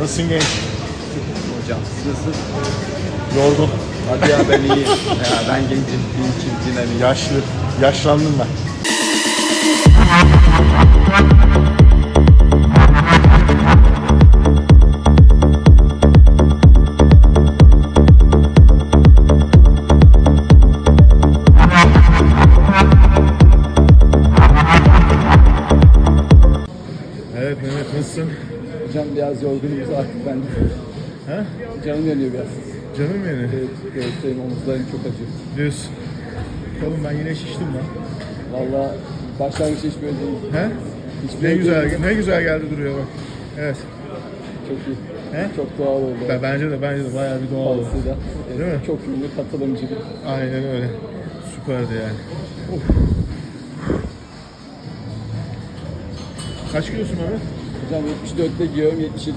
Nasılsın genç? Hocam siz? Yorgun. Hadi ya ben iyiyim. ya ben gencim, dinçim, dinamiyim. Yaşlı. Yaşlandım ben. Evet Mehmet nasılsın? Hocam biraz yorgunum artık ben. Ha? Canım yanıyor biraz. Canım benim. Evet, göğüslerim, omuzlarım çok acıyor. Diyorsun. Oğlum ben yine şiştim lan. Valla başlangıçta hiç böyle değil. He? Hiç Ne güzel, değil. ne güzel geldi duruyor bak. Evet. Çok iyi. He? Çok doğal oldu. Ben, bence de bence de bayağı bir doğal oldu. Fazlasıyla. Evet, Değil mi? Çok ünlü katılımcı bir. Aynen öyle. Süperdi yani. Of. Kaç kilosun Mehmet? Hocam 74'te giyiyorum 77